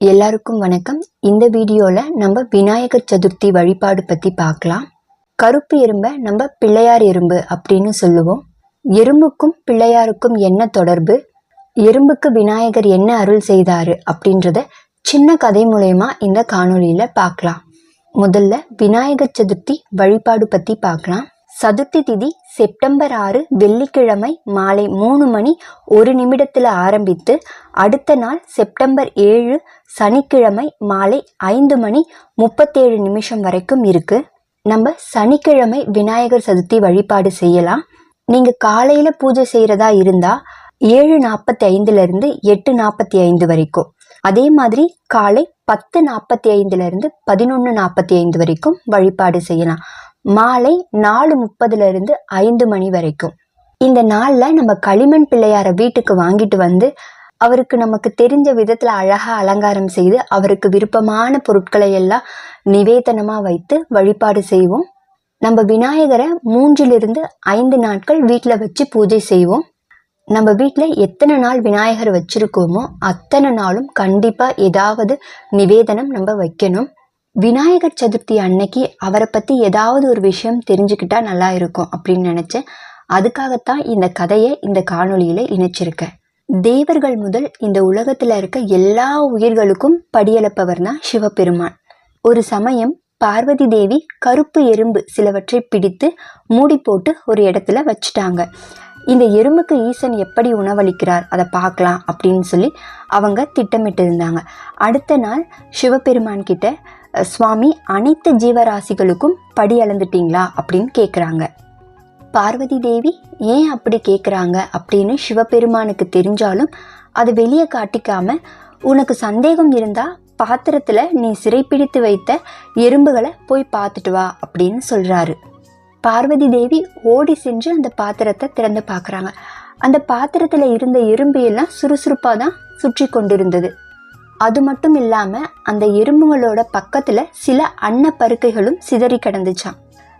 எல்லாருக்கும் வணக்கம். இந்த வீடியோவில் நம்ம விநாயகர் சதுர்த்தி வழிபாடு பற்றி பார்க்கலாம். கருப்பு எறும்பை நம்ம பிள்ளையார் எறும்பு அப்படின்னு சொல்லுவோம். எறும்புக்கும் பிள்ளையாருக்கும் என்ன தொடர்பு? எறும்புக்கு விநாயகர் என்ன அருள் செய்தாரு அப்படின்றத சின்ன கதை மூலயமா இந்த காணொளியில் பார்க்கலாம். முதல்ல விநாயகர் சதுர்த்தி வழிபாடு பற்றி பார்க்கலாம். சதுர்த்தி திதி செப்டம்பர் ஆறு வெள்ளிக்கிழமை மாலை மூணு மணி ஒரு நிமிடத்தில் ஆரம்பித்து அடுத்த நாள் செப்டம்பர் ஏழு சனிக்கிழமை மாலை ஐந்து மணி முப்பத்தேழு நிமிஷம் வரைக்கும் இருக்கு. நம்ம சனிக்கிழமை விநாயகர் சதுர்த்தி வழிபாடு செய்யலாம். நீங்கள் காலையில் பூஜை செய்கிறதா இருந்தால் ஏழு நாற்பத்தி ஐந்துலேருந்து எட்டு நாற்பத்தி ஐந்து வரைக்கும். அதே மாதிரி காலை பத்து நாற்பத்தி ஐந்துலேருந்து பதினொன்று நாற்பத்தி ஐந்து வரைக்கும் வழிபாடு செய்யலாம். மாலை நாலு முப்பதுல இருந்து ஐந்து மணி வரைக்கும். இந்த நாளில் நம்ம களிமண் பிள்ளையாரை வீட்டுக்கு வாங்கிட்டு வந்து அவருக்கு நமக்கு தெரிஞ்ச விதத்தில் அழகாக அலங்காரம் செய்து அவருக்கு விருப்பமான பொருட்களை எல்லாம் நிவேதனமாக வைத்து வழிபாடு செய்வோம். நம்ம விநாயகரை மூன்றிலிருந்து ஐந்து நாட்கள் வீட்டில் வச்சு பூஜை செய்வோம். நம்ம வீட்டில் எத்தனை நாள் விநாயகர் வச்சுருக்கோமோ அத்தனை நாளும் கண்டிப்பாக ஏதாவது நிவேதனம் நம்ம வைக்கணும். விநாயகர் சதுர்த்தி அன்னைக்கு அவரை பற்றி ஏதாவது ஒரு விஷயம் தெரிஞ்சுக்கிட்டா நல்லா இருக்கும் அப்படின்னு நினச்சேன். அதுக்காகத்தான் இந்த கதையை இந்த காணொளியில் இணைச்சிருக்கேன். தேவர்கள் முதல் இந்த உலகத்தில் இருக்க எல்லா உயிர்களுக்கும் படியளப்பவர் தான் சிவபெருமான். ஒரு சமயம் பார்வதி தேவி கருப்பு எறும்பு சிலவற்றை பிடித்து மூடி போட்டு ஒரு இடத்துல வச்சுட்டாங்க. இந்த எறும்புக்கு ஈசன் எப்படி உணவளிக்கிறார் அதை பார்க்கலாம் அப்படின்னு சொல்லி அவங்க திட்டமிட்டு இருந்தாங்க அடுத்த நாள் சிவபெருமான் கிட்ட சுவாமி அனைத்து ஜீவராசிகளுக்கும் படி அளந்துட்டீங்களா அப்படின்னு கேட்குறாங்க பார்வதி தேவி ஏன் அப்படி கேட்குறாங்க அப்படின்னு சிவபெருமானுக்கு தெரிஞ்சாலும் அது வெளியே காட்டிக்காம உனக்கு சந்தேகம் இருந்தால் பாத்திரத்தில் நீ சிறைப்பிடித்து வைத்த எறும்புகளை போய் பார்த்துட்டு வா அப்படின்னு சொல்கிறாரு பார்வதி தேவி ஓடி சென்று அந்த பாத்திரத்தை திறந்து பார்க்குறாங்க. அந்த பாத்திரத்தில் இருந்த எறும்பு எல்லாம் சுறுசுறுப்பாக தான் சுற்றி கொண்டிருந்தது. அது மட்டும் இல்லாமல் அந்த எறும்புகளோட பக்கத்தில் சில அன்னப்பருக்கைகளும் சிதறி கிடந்துச்சான்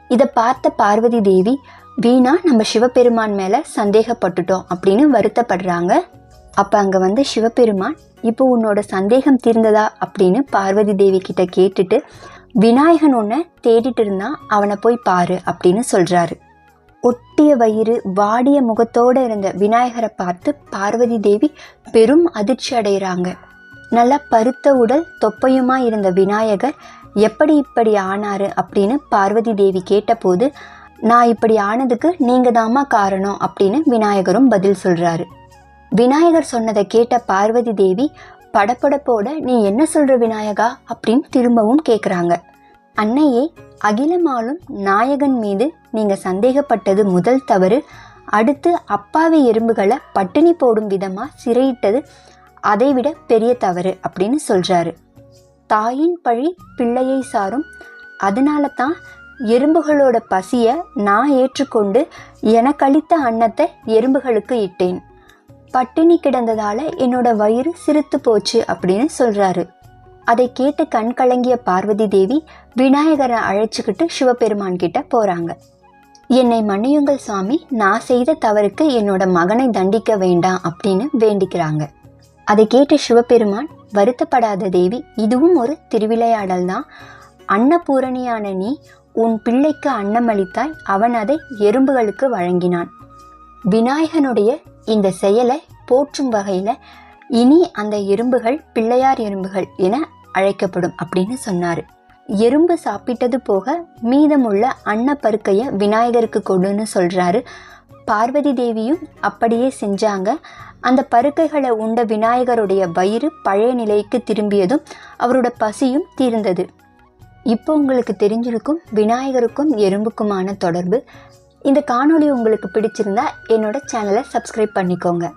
இதை பார்த்த பார்வதி தேவி வீணா நம்ம சிவபெருமான் மேலே சந்தேகப்பட்டுட்டோம் அப்படின்னு வருத்தப்படுறாங்க. அப்போ அங்கே வந்து சிவபெருமான் இப்போ உன்னோட சந்தேகம் தீர்ந்ததா? அப்படின்னு பார்வதி தேவி கிட்ட கேட்டுட்டு விநாயகன் ஒன்றை தேடிட்டு இருந்தான் அவனை போய் பாரு அப்படின்னு சொல்கிறாரு ஒட்டிய வயிறு வாடிய முகத்தோடு இருந்த விநாயகரை பார்த்து பார்வதி தேவி பெரும் அதிர்ச்சி அடைகிறாங்க நல்லா பருத்த உடல் தொப்பையுமா இருந்த விநாயகர் எப்படி இப்படி ஆனாரு அப்படின்னு பார்வதி தேவி கேட்டபோது நான் இப்படி ஆனதுக்கு நீங்கள் தாமா காரணம் அப்படின்னு விநாயகரும் பதில் சொல்கிறாரு விநாயகர் சொன்னதை கேட்ட பார்வதி தேவி படப்படப்போட நீ என்ன சொல்ற விநாயகா? அப்படின்னு திரும்பவும் கேட்குறாங்க அன்னையே அகிலமாலும் நாயகன் மீது நீங்க சந்தேகப்பட்டது முதல் தவறு. அடுத்து அப்பாவி எறும்புகளை பட்டினி போடும் விதமா சிறையிட்டது அதைவிட பெரிய தவறு அப்படின்னு சொல்கிறாரு தாயின் பழி பிள்ளையை சாரும். அதனால தான் எறும்புகளோட பசியை நான் ஏற்றுக்கொண்டு எனக்களித்த அன்னத்தை எறும்புகளுக்கு இட்டேன். பட்டினி கிடந்ததால என்னோட வயிறு சிரித்து போச்சு அப்படின்னு சொல்கிறாரு அதை கேட்டு கண் கலங்கிய பார்வதி தேவி விநாயகரை அழைச்சிக்கிட்டு சிவபெருமான் கிட்ட போகிறாங்க என்னை மன்னியுங்கள் சுவாமி நான் செய்த தவறுக்கு என்னோட மகனை தண்டிக்க வேண்டாம் அப்படின்னு வேண்டிக்கிறாங்க. அதை கேட்ட சிவபெருமான் வருத்தப்படாத தேவி இதுவும் ஒரு திருவிளையாடல் தான். அன்னபூரணியான நீ உன் பிள்ளைக்கு அன்னமளித்தாய் அவன் அதை எறும்புகளுக்கு வழங்கினான். விநாயகனுடைய இந்த செயலை போற்றும் வகையில் இனி அந்த எறும்புகள் பிள்ளையார் எறும்புகள் என அழைக்கப்படும் அப்படின்னு சொன்னார். எறும்பு சாப்பிட்டது போக மீதமுள்ள அன்னப்பருக்கையை விநாயகருக்கு கொடுன்னு சொல்கிறாரு பார்வதி தேவியும் அப்படியே செஞ்சாங்க. அந்த பருக்கைகளை உண்ட விநாயகருடைய வயிறு பழைய நிலைக்கு திரும்பியதும் அவரோட பசியும் தீர்ந்தது. இப்போ உங்களுக்கு தெரிஞ்சிருக்கும் விநாயகருக்கும் எறும்புக்குமான தொடர்பு. இந்த காணொளி உங்களுக்கு பிடிச்சிருந்தா என்னோட சேனலை சப்ஸ்கிரைப் பண்ணிக்கோங்க.